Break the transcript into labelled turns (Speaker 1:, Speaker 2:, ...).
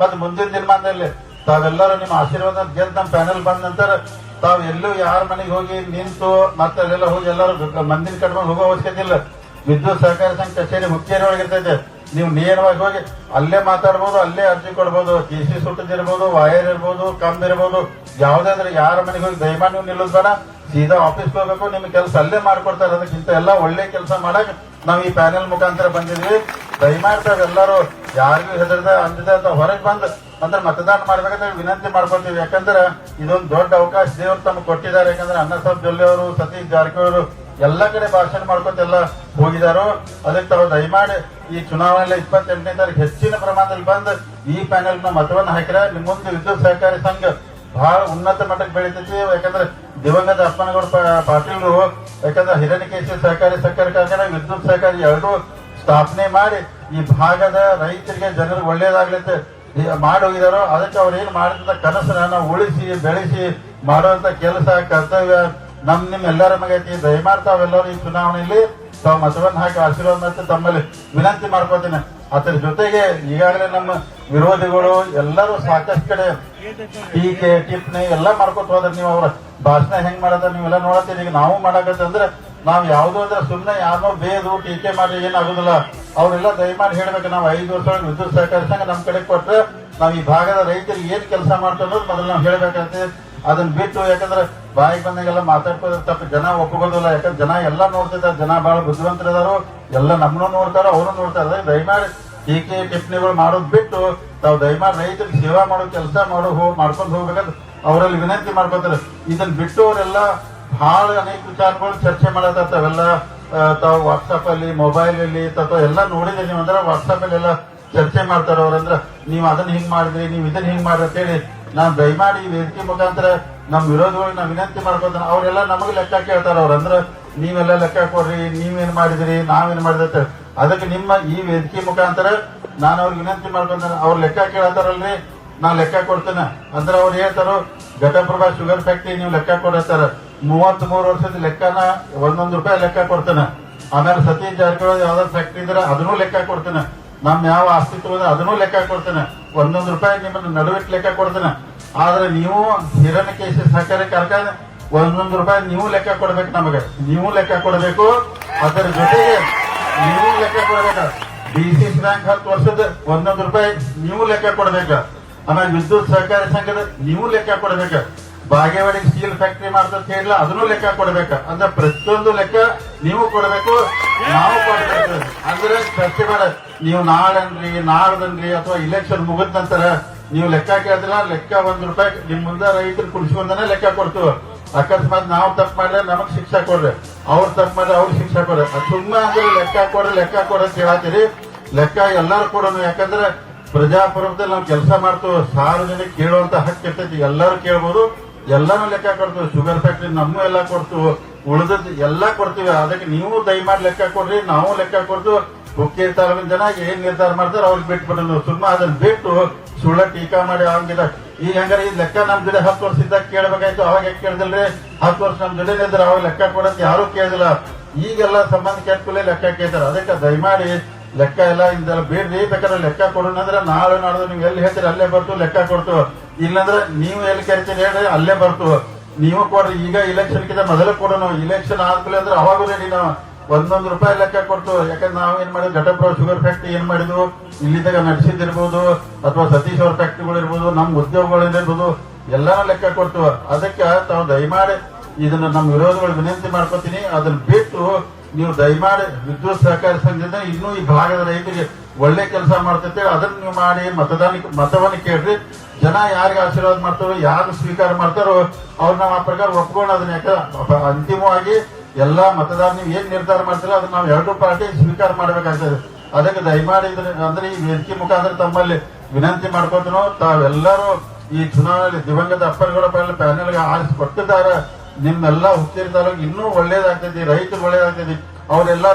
Speaker 1: ಮತ್ತೆ ಮುಂದಿನ ದಿನಮಾನದಲ್ಲಿ ತಾವೆಲ್ಲರೂ ನಿಮ್ಮ ಆಶೀರ್ವಾದ ಗೆದ್ದು ನಮ್ಮ ಪ್ಯಾನೆಲ್ ಬಂದ ನಂತರ ತಾವು ಎಲ್ಲೂ ಯಾರ ಮನೆಗೆ ಹೋಗಿ ನಿಂತು ಮತ್ತೆ ಅಲ್ಲೆಲ್ಲ ಹೋಗಿ ಎಲ್ಲರೂ ಮಂದಿನ ಕಟ್ಕೊಂಡು ಹೋಗೋ ಅವಶ್ಯಕತೆ ಇಲ್ಲ. ವಿದ್ಯುತ್ ಸಹಕಾರ ಸಂಘ ಕಚೇರಿ ಹುಕ್ಕೇರಿ ಒಳಗಿರ್ತೈತೆ ನೀವು ನೇರವಾಗಿ ಹೋಗಿ ಅಲ್ಲೇ ಮಾತಾಡ್ಬೋದು, ಅಲ್ಲೇ ಅರ್ಜಿ ಕೊಡ್ಬೋದು. ಟಿ ಸಿ ಸುಟ್ಟದಿರ್ಬೋದು ವೈರ್ ಇರ್ಬೋದು, ಕಂಬ್ ಇರ್ಬೋದು. ಅಂದ್ರೆ ಯಾರ ಮನೆಗೆ ಹೋಗಿ ದಯಮಾಡಿ ನೀವು ಬೇಡ. ಸೀದಾ ಆಫೀಸ್ಗೆ ಹೋಗ್ಬೇಕು ನಿಮ್ ಕೆಲಸ ಅಲ್ಲೇ ಮಾಡ್ಕೊಡ್ತಾರೆ. ಅದಕ್ಕಿಂತ ಎಲ್ಲ ಒಳ್ಳೆ ಕೆಲಸ ಮಾಡಕ್ ನಾವು ಈ ಪ್ಯಾನೆಲ್ ಮುಖಾಂತರ ಬಂದಿದ್ವಿ. ದಯಮಾಡಿ ತಾವೆಲ್ಲರೂ ಯಾರಿಗೂ ಹೆದರ್ದ ಅಂಜದ ಅಂತ ಹೊರಗೆ ಬಂದು ಅಂದ್ರೆ ಮತದಾನ ಮಾಡ್ಬೇಕಂತ ವಿನಂತಿ ಮಾಡ್ಕೊತೀವಿ ಯಾಕಂದ್ರೆ ಇದೊಂದು ದೊಡ್ಡ ಅವಕಾಶ ದೇವರು ತಮ್ಗೆ ಕೊಟ್ಟಿದ್ದಾರೆ. ಯಾಕಂದ್ರೆ ಅನ್ನಸಾಬ್ ಜೊಲ್ಲೆ ಅವರು ಸತೀಶ್ ಜಾರಕಿಹೊಳಿ ಎಲ್ಲ ಕಡೆ ಭಾಷಣ ಮಾಡ್ಕೊತ ಹೋಗಿದಾರು ಹೋಗಿದಾರೋ. ಅದಕ್ಕೆ ತಾವು ದಯಮಾಡಿ ಈ ಚುನಾವಣೆಯಲ್ಲಿ ಇಪ್ಪತ್ತೆಂಟನೇ ತಾರೀಕು ಹೆಚ್ಚಿನ ಪ್ರಮಾಣದಲ್ಲಿ ಬಂದು ಈ ಪ್ಯಾನೆಲ್ನ ಮತವನ್ನು ಹಾಕಿರ ನಿಮ್ಮ ಮುಂದೆ ವಿದ್ಯುತ್ ಸಹಕಾರಿ ಸಂಘ ಬಹಳ ಉನ್ನತ ಮಟ್ಟಕ್ಕೆ ಬೆಳಿತೈತಿ. ಯಾಕಂದ್ರೆ ದಿವಂಗತ ಅಪ್ಪನಗೌಡ ಪಾಟೀಲ್ರು, ಯಾಕಂದ್ರೆ ಹಿರಣ್ಯಕೇಶಿ ಸಹಕಾರಿ, ಸಕ್ಕರೆ ಕಾರ್ಖಾನೆ, ವಿದ್ಯುತ್ ಸಹಕಾರಿ ಎರಡೂ ಸ್ಥಾಪನೆ ಮಾಡಿ ಈ ಭಾಗದ ರೈತರಿಗೆ ಜನರಿಗೆ ಒಳ್ಳೇದಾಗ್ಲತ್ತೆ ಮಾಡಿ ಹೋಗಿದಾರೋ ಅದಕ್ಕೆ ಅವ್ರು ಏನ್ ಮಾಡಿದಂತ ನಾವು ಉಳಿಸಿ, ಬೆಳೆಸಿ ಮಾಡುವಂತ ಕೆಲಸ, ಕರ್ತವ್ಯ ನಮ್ ನಿಮ್ ಎಲ್ಲರ ಮಗೈತಿ ದಯಮಾಡಿ ತಾವೆಲ್ಲರೂ ಈ ಚುನಾವಣೆಯಲ್ಲಿ ತಾವು ಮತವನ್ನು ಹಾಕಿ ಆಶೀರ್ವಾದ ತಮ್ಮಲ್ಲಿ ವಿನಂತಿ ಮಾಡ್ಕೋತೀನಿ ಅದರ ಜೊತೆಗೆ ಈಗಾಗಲೇ ನಮ್ಮ ವಿರೋಧಿಗಳು ಎಲ್ಲರೂ ಸಾಕಷ್ಟು ಕಡೆ ಟೀಕೆ, ಟಿಪ್ಪಣಿ ಎಲ್ಲ ಮಾಡ್ಕೊತ ಹೋದ್ರೆ ನೀವು ಅವ್ರ ಭಾಷಣ ಹೆಂಗ್ ಮಾಡದ ನೀವೆಲ್ಲ ನೋಡತ್ತೀರಿ. ಈಗ ನಾವು ಮಾಡಕತ್ತಂದ್ರೆ ನಾವು ಯಾವ್ದು ಅಂದ್ರೆ ಸುಮ್ಮನೆ ಯಾರನ್ನೋ ಬೇದು ಟೀಕೆ ಮಾಡಿ ಏನಾಗುದಿಲ್ಲ. ಅವರೆಲ್ಲ ದಯಮಾಡಿ ಹೇಳ್ಬೇಕು, ನಾವು ಐದು ವರ್ಷ ವಿದ್ಯುತ್ ಸಹಕಾರಿ ಸಂಘ ನಮ್ ಕಡೆ ಕೊಟ್ರೆ ನಾವು ಈ ಭಾಗದ ರೈತರಿಗೆ ಏನ್ ಕೆಲಸ ಮಾಡ್ತಾ ಅನ್ನೋದು ಮೊದಲು ನಾವು ಹೇಳ್ಬೇಕಂತೆ. ಅದನ್ನ ಬಿಟ್ಟು ಯಾಕಂದ್ರೆ ಬಾಯಿ ಬಂದಾಗೆಲ್ಲ ಮಾತಾಡ್ಕೋದ್ರೆ ತಪ್ಪು. ಜನ ಒಪ್ಪಿಕೊಳ್ಳೋದಿಲ್ಲ ಯಾಕಂದ್ರೆ ಜನ ಎಲ್ಲ ನೋಡ್ತಿದ್ದಾರೆ. ಜನ ಬಹಳ ಬುದ್ಧಿವಂತರಿದಾರು. ಎಲ್ಲ ನಮ್ಮನ್ನು ನೋಡ್ತಾರ, ಅವರು ನೋಡ್ತಾರೆ. ದಯಮಾಡಿ ಟೀಕೆ ಟಿಪ್ಪಣಿಗಳು ಮಾಡೋದು ಬಿಟ್ಟು ತಾವು ದಯಮಾಡಿ ರೈತರಿಗೆ ಸೇವಾ ಮಾಡೋ ಕೆಲಸ ಮಾಡೋ ಹೋಗಿ ಮಾಡ್ಕೊಂಡು ಹೋಗ್ಬೇಕಂತ ಅವರಲ್ಲಿ ವಿನಂತಿ ಮಾಡ್ಕೊತಾರೆ. ಇದನ್ನ ಬಿಟ್ಟು ಅವರೆಲ್ಲ ಬಹಳ ಅನೇಕ ವಿಚಾರಗಳು ಚರ್ಚೆ ಮಾಡತ್ತಾವೆಲ್ಲ ತಾವು ವಾಟ್ಸಪ್ ಅಲ್ಲಿ ಮೊಬೈಲ್ ಅಲ್ಲಿ ಅಥವಾ ಎಲ್ಲ ನೋಡಿದ್ರೆ ನೀವು ಅಂದ್ರೆ ವಾಟ್ಸಪ್ ಅಲ್ಲಿ ಎಲ್ಲ ಚರ್ಚೆ ಮಾಡ್ತಾರ ಅವ್ರಂದ್ರ ನೀವು ಅದನ್ನ ಹಿಂಗ್ ಮಾಡಿದ್ರಿ, ನೀವು ಇದನ್ನ ಹಿಂಗ್ ಮಾಡ್ರಿ ಅಂತ ಹೇಳಿ ನಾನ್ ದಯಮಾಡಿ ವೇದಿಕೆ ಮುಖಾಂತರ ನಮ್ ವಿರೋಧಿಗಳು ನಾವು ವಿನಂತಿ ಮಾಡ್ಕೊತಾನೆ ಅವರೆಲ್ಲ ನಮಗೆ ಲೆಕ್ಕ ಕೇಳ್ತಾರ ಅವ್ರಂದ್ರ ನೀವೆಲ್ಲ ಲೆಕ್ಕ ಕೊಡ್ರಿ, ನೀವೇನ್ ಮಾಡಿದ್ರಿ, ನಾವೇನ್ ಹೇಳಿ. ಅದಕ್ಕೆ ನಿಮ್ಮ ಈ ವೇದಿಕೆ ಮುಖಾಂತರ ನಾನು ಅವ್ರಿಗೆ ವಿನಂತಿ ಮಾಡ್ಕೊಂತಾನೆ ಅವ್ರ ಲೆಕ್ಕ ಕೇಳತ್ತಾರಲ್ರಿ, ನಾನು ಲೆಕ್ಕ ಕೊಡ್ತೇನೆ. ಅಂದ್ರೆ ಅವ್ರು ಹೇಳ್ತಾರೋ, ಘಟಪ್ರಭಾ ಶುಗರ್ ಫ್ಯಾಕ್ಟ್ರಿ ನೀವು ಲೆಕ್ಕ ಕೊಡತ್ತಾರ. ಮೂವತ್ತ್ ಮೂರು ವರ್ಷದ ಲೆಕ್ಕನ ಒಂದೊಂದು ರೂಪಾಯಿ ಲೆಕ್ಕ ಕೊಡ್ತೇನೆ. ಆಮೇಲೆ ಸತೀಶ್ ಜಾರಕಿಹೊಳಿ ಯಾವ್ದಾದ್ರು ಫ್ಯಾಕ್ಟ್ರಿ ಇದ್ರೆ ಅದನ್ನೂ ಲೆಕ್ಕ ಕೊಡ್ತೇನೆ. ನಮ್ ಯಾವ ಅಸ್ತಿತ್ವ ಇದೆ ಅದನ್ನೂ ಲೆಕ್ಕ ಕೊಡ್ತೇನೆ. ಒಂದೊಂದು ರೂಪಾಯಿ ನಿಮ್ಮನ್ನ ನಡುವಿಟ್ಟು ಲೆಕ್ಕ ಕೊಡ್ತೇನೆ. ಆದ್ರೆ ನೀವು ಹಿರಣ್ಯಕೇಶಿ ಸಹಕಾರಿ ಕಾರ್ಖಾನೆ, ಒಂದೊಂದು ರೂಪಾಯಿ ನೀವು ಲೆಕ್ಕ ಕೊಡ್ಬೇಕು ನಮಗೆ. ನೀವು ಲೆಕ್ಕ ಕೊಡಬೇಕು. ಅದರ ಜೊತೆಗೆ ನೀವು ಲೆಕ್ಕ ಕೊಡ್ಬೇಕು. ಡಿ ಸಿ ಬ್ಯಾಂಕ್ ಹತ್ತು ವರ್ಷದ ಒಂದೊಂದು ರೂಪಾಯಿ ನೀವು ಲೆಕ್ಕ ಕೊಡ್ಬೇಕು. ಆಮೇಲೆ ವಿದ್ಯುತ್ ಸಹಕಾರಿ ಸಂಘದ, ನೀವು ಲೆಕ್ಕ ಕೊಡ್ಬೇಕು. ಬಾಗೇವಾಡಿ ಸ್ಟೀಲ್ ಫ್ಯಾಕ್ಟರಿ ಮಾಡ್ತಂತ ಹೇಳಿಲ್ಲ ಅದನ್ನು ಲೆಕ್ಕ ಕೊಡ್ಬೇಕು. ಅಂದ್ರೆ ಪ್ರತಿಯೊಂದು ಲೆಕ್ಕ ನೀವು ಕೊಡಬೇಕು. ನಾವು ಅಂದ್ರೆ ಚರ್ಚೆ ಮಾಡ. ನೀವು ನಾಳನ್ರಿ ನಾಳ್ದನ್ರಿ ಅಥವಾ ಇಲೆಕ್ಷನ್ ಮುಗಿದ ನಂತರ ನೀವು ಲೆಕ್ಕ ಕೇಳಿದ್ರ ಲೆಕ್ಕ ಒಂದ್ ರೂಪಾಯಿ ನಿಮ್ ಮುಂದೆ ರೈತರು ಕುಡಿಸ್ಕೊಂಡನೆ ಲೆಕ್ಕ ಕೊಡ್ತು. ಅಕಸ್ಮಾತ್ ನಾವು ತಪ್ಪು ಮಾಡಿದ್ರೆ ನಮಗ್ ಶಿಕ್ಷೆ ಕೊಡ್ರಿ. ಅವ್ರು ತಪ್ಪು ಮಾಡಿದ್ರೆ ಅವ್ರಿಗೆ ಶಿಕ್ಷೆ ಕೊಡ್ರಿ. ಸುಮ್ಮನೆ ಅಂದ್ರೆ ಲೆಕ್ಕ ಕೊಡ್ರಿ ಲೆಕ್ಕ ಕೊಡ್ರಿ ಅಂತ ಹೇಳತ್ತೀರಿ. ಲೆಕ್ಕ ಎಲ್ಲರೂ ಕೊಡೋಣ ಯಾಕಂದ್ರೆ ಪ್ರಜಾಪ್ರಭುತ್ವದಲ್ಲಿ ನಾವು ಕೆಲಸ ಮಾಡ್ತೀವಿ. ಸಾರ್ವಜನಿಕ ಕೇಳುವಂತ ಹಕ್ಕು ಇರ್ತೈತಿ. ಎಲ್ಲರೂ ಕೇಳ್ಬೋದು. ಎಲ್ಲಾನು ಲೆಕ್ಕ ಕೊಡ್ತೀವಿ. ಶುಗರ್ ಫ್ಯಾಕ್ಟ್ರಿ ನಮ್ಮ ಎಲ್ಲ ಕೊಡ್ತೀವಿ. ಉಳಿದದ್ದು ಎಲ್ಲ ಕೊಡ್ತೀವಿ. ಅದಕ್ಕೆ ನೀವು ದಯಮಾಡಿ ಲೆಕ್ಕ ಕೊಡ್ರಿ, ನಾವು ಲೆಕ್ಕ ಕೊಡ್ದು ಮುಖ್ಯ ತಾಲೂಕಿನ ಜನ ಏನ್ ನಿರ್ಧಾರ ಮಾಡ್ತಾರೆ ಅವ್ರಿಗೆ ಬಿಟ್ಬಿಡೋದು ಸುಮ್ಮನೆ ಅದನ್ನ ಬಿಟ್ಟು ಸುಳ್ಳ ಟೀಕಾ ಮಾಡಿ ಆಗಿಲ್ಲ ಈಗ ಹಂಗಾರೆ ಈ ಲೆಕ್ಕ ನಮ್ ಜೊತೆ ಹತ್ತು ವರ್ಷ ಇದ್ದಾಗ ಕೇಳ್ಬೇಕಾಯ್ತು, ಅವಾಗ ಯಾಕೆ ಕೇಳ್ದಲ್ರಿ? ಹತ್ತು ವರ್ಷ ನಮ್ ಜೊತೆ ಇದ್ರೆ ಅವಾಗ ಲೆಕ್ಕ ಕೊಡಂತ ಯಾರು ಕೇಳಿದಿಲ್ಲ. ಈಗೆಲ್ಲ ಸಂಬಂಧ ಕೇಳ್ಕೊಳ್ಳಿ ಲೆಕ್ಕ ಕೇಳ್ತಾರೆ. ಅದಕ್ಕೆ ದಯಮಾಡಿ ಲೆಕ್ಕ ಎಲ್ಲ ಇಂದೆಲ್ಲ ಬೇಡ್ರಿ. ಬೇಕಾದ್ರೆ ಲೆಕ್ಕ ಕೊಡೋಣ ಅಂದ್ರೆ ನಾಳೆ ನಾಡ್ದು ನೀವು ಎಲ್ಲಿ ಹೇಳ್ತೀರಿ? ಅಲ್ಲೇ ಬರ್ತು, ಲೆಕ್ಕ ಕೊಡ್ತು. ಇಲ್ಲಂದ್ರೆ ನೀವು ಎಲ್ಲಿ ಕೇಳ್ತೀರಿ ಹೇಳಿ ಅಲ್ಲೇ ಬರ್ತು. ನೀವು ಕೊಡ್ರಿ, ಈಗ ಇಲೆಕ್ಷನ್ ಕಿಂತ ಮೊದಲೇ ಕೊಡೋಣ. ಇಲೆಕ್ಷನ್ ಆದ್ಮೇಲೆ ಅಂದ್ರೆ ಅವಾಗೂ ರೆಡಿ ನಾವು ಒಂದೊಂದು ರೂಪಾಯಿ ಲೆಕ್ಕ ಕೊಡ್ತು. ಯಾಕಂದ್ರೆ ನಾವ್ ಏನ್ ಮಾಡಿದ್ವಿ? ಘಟಪ್ರಭಾ ಶುಗರ್ ಫ್ಯಾಕ್ಟ್ರಿ ಏನ್ ಮಾಡಿದ್ವು? ಇಲ್ಲಿದ್ದಾಗ ನಡೆಸಿದಿರ್ಬೋದು ಅಥವಾ ಸತೀಶ್ ಅವ್ರ ಫ್ಯಾಕ್ಟ್ರಿಗಳು ಇರ್ಬೋದು ಉದ್ಯೋಗಗಳು ಉದ್ಯೋಗಗಳಿರ್ಬೋದು ಎಲ್ಲಾನು ಲೆಕ್ಕ ಕೊಡ್ತು. ಅದಕ್ಕೆ ತಾವು ದಯಮಾಡಿ ಇದನ್ನ ನಮ್ಮ ವಿರೋಧಗಳು ವಿನಂತಿ ಮಾಡ್ಕೊತೀನಿ. ಅದನ್ನ ಬಿಟ್ಟು ನೀವು ದಯಮಾಡಿ ವಿದ್ಯುತ್ ಸಹಕಾರಿ ಸಂಘದಿಂದ ಇನ್ನೂ ಈ ಭಾಗದ ರೈತರಿಗೆ ಒಳ್ಳೆ ಕೆಲಸ ಮಾಡ್ತೈತೆ ಅದನ್ನ ನೀವು ಮಾಡಿ ಮತದಾನ ಮತವನ್ನು ಕೇಳ್ರಿ. ಜನ ಯಾರಿಗೆ ಆಶೀರ್ವಾದ ಮಾಡ್ತಾರೋ, ಯಾರು ಸ್ವೀಕಾರ ಮಾಡ್ತಾರೋ ಅವ್ರು ಆ ಪ್ರಕಾರ ಒಪ್ಕೊಂಡು ಅದನ್ನ ಯಾಕೆ ಅಂತಿಮವಾಗಿ ಎಲ್ಲಾ ಮತದಾರ ನೀವು ಏನ್ ನಿರ್ಧಾರ ಮಾಡ್ತೀರೋ ಅದನ್ನ ನಾವು ಎರಡು ಪಾರ್ಟಿ ಸ್ವೀಕಾರ ಮಾಡ್ಬೇಕಾಗ್ತದೆ. ಅದಕ್ಕೆ ದಯಮಾಡಿ ಅಂದ್ರೆ ಈ ವೇದಿಕೆ ಮುಖಾಂತರ ತಮ್ಮಲ್ಲಿ ವಿನಂತಿ ಮಾಡ್ಕೊತನೋ ತಾವೆಲ್ಲರೂ ಈ ಚುನಾವಣೆಯಲ್ಲಿ ದಿವಂಗತ ಅಪ್ಪರ್ಗಳ ಪ್ಯಾನೆಲ್ಗೆ ಆರಿಸಿ ಕೊಟ್ಟಿದ್ದಾರೆ. ನಿಮ್ಮೆಲ್ಲ ತಾಲೂಕು ಇನ್ನೂ ಒಳ್ಳೇದಾಗ್ತೈತಿ ರೈತರು ಒಳ್ಳೇದಾಗ್ತೈತಿ ಅವರೆಲ್ಲ